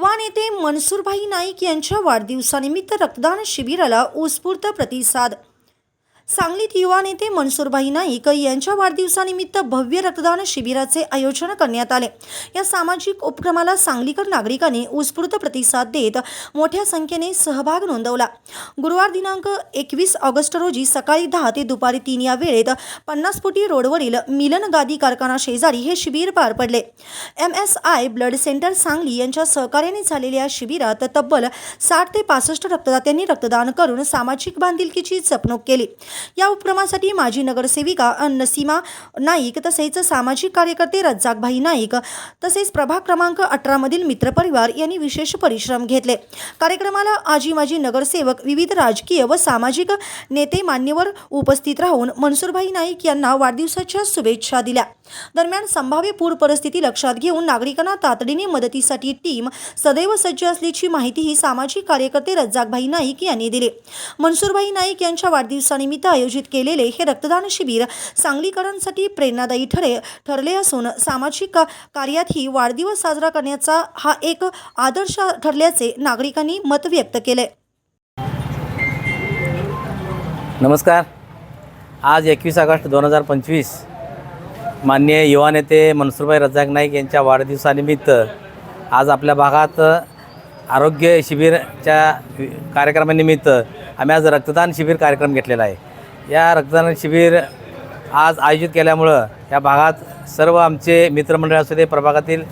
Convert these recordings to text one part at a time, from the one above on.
युवा नेते मनसूरभाई नाईक यांच्या वाढदिवसानिमित्त रक्तदान शिबिराला उत्स्फूर्त प्रतिसाद सांगलीत युवा नेते मनसूरभाई नाईक यांच्या वाढदिवसानिमित्त भव्य रक्तदान शिबिराचे आयोजन करण्यात आले. या सामाजिक उपक्रमाला सांगलीकर नागरिकांनी उत्स्फूर्त प्रतिसाद देत मोठ्या संख्येने सहभाग नोंदवला. गुरुवार दिनांक एकवीस ऑगस्ट रोजी सकाळी दहा ते दुपारी तीन या वेळेत पन्नास फुटी रोडवरील मिलन गादी कारखाना शेजारी हे शिबिर पार पडले. M S I blood centre Sangli यांच्या सहकार्याने झालेल्या या शिबिरात तब्बल साठ ते पासष्ट रक्तदात्यांनी रक्तदान करून सामाजिक बांधिलकीची जपणूक केली. या उपक्रमासाठी माजी नगरसेविका नसीमा नाईक तसेच सामाजिक कार्यकर्ते रज्जाकभाई नाईक तसेच प्रभाग क्रमांक अठरामधील मित्रपरिवार यांनी विशेष परिश्रम घेतले. कार्यक्रमाला आजी माजी नगरसेवक विविध राजकीय व सामाजिक नेते मान्यवर उपस्थित राहून मनसूरभाई नाईक यांना वाढदिवसाच्या शुभेच्छा दिल्या. दरम्यान संभाव्य पूर परिस्थिती लक्षात घेऊन नागरिकांना तातडीने मदतीसाठी टीम सदैव सज्ज असल्याची माहितीही सामाजिक कार्यकर्ते रज्जाकभाई नाईक यांनी दिली. मनसूरभाई नाईक यांच्या वाढदिवसानिमित्त आयोजित केलेले हे रक्तदान शिबिर सांगलीकरांसाठी प्रेरणादायी ठरे ठरले असून सामाजिक का- कार्यातही वाढदिवस साजरा करण्याचा हा एक आदर्श ठरल्याचे नागरिकांनी मत व्यक्त केले. नमस्कार. आज एकवीस ऑगस्ट दोन हजार पंचवीस माननीय युवा नेते मनसूरभाई रजाक नाईक यांच्या वाढदिवसानिमित्त आज आपल्या भागात आरोग्य शिबिरच्या कार्यक्रमानिमित्त आम्ही आज रक्तदान शिबिर कार्यक्रम घेतलेला आहे. या रक्तदान शिबिर आज आयोजित केल्यामुळं या भागात सर्व आमचे मित्रमंडळ असू दे प्रभागातील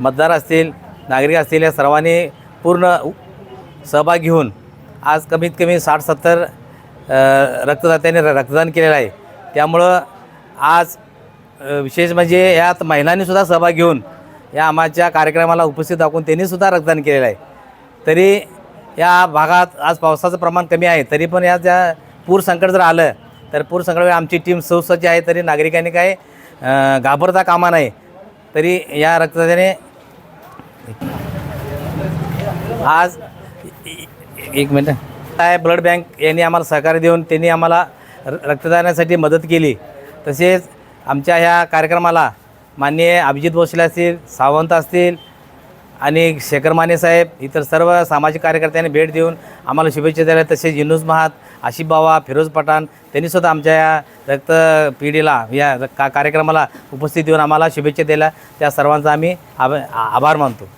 मतदार असतील नागरिक असतील या सर्वांनी पूर्ण सहभाग घेऊन आज कमीत कमी साठ सत्तर रक्तदात्यांनी र- रक्तदान केलेलं आहे. त्यामुळं आज विशेष म्हणजे यात महिलांनीसुद्धा सहभाग घेऊन या आम्हाच्या कार्यक्रमाला उपस्थित दाखवून त्यांनीसुद्धा रक्तदान केलेलं आहे. तरी या भागात आज पावसाचं प्रमाण कमी आहे तरी पण या ज्या पूर संकट जर आलं तर पूर संकट आमची टीम सुसज्ज आहे तरी नागरिकांनी काय घाबरता कामा नाही तरी या रक्तदाने आज एक मिनटं. काय ब्लड बँक यांनी आम्हाला सहकार्य देऊन त्यांनी आम्हाला र- रक्तदानासाठी मदत केली. तसेच आमच्या ह्या कार्यक्रमाला माननीय अभिजित भोसले असतील सावंत असतील आणि शेखर माने साहेब इतर सर्व सामाजिक कार्यकर्त्यांनी भेट देऊन आम्हाला शुभेच्छा दिल्या. तसेच युनुस महात आशिफ बावा फिरोज पठाण त्यांनीसुद्धा आमच्या या रक्त पिढीला या का कार्यक्रमाला उपस्थित देऊन आम्हाला शुभेच्छा दिल्या. त्या सर्वांचा आम्ही आभ आभार मानतो.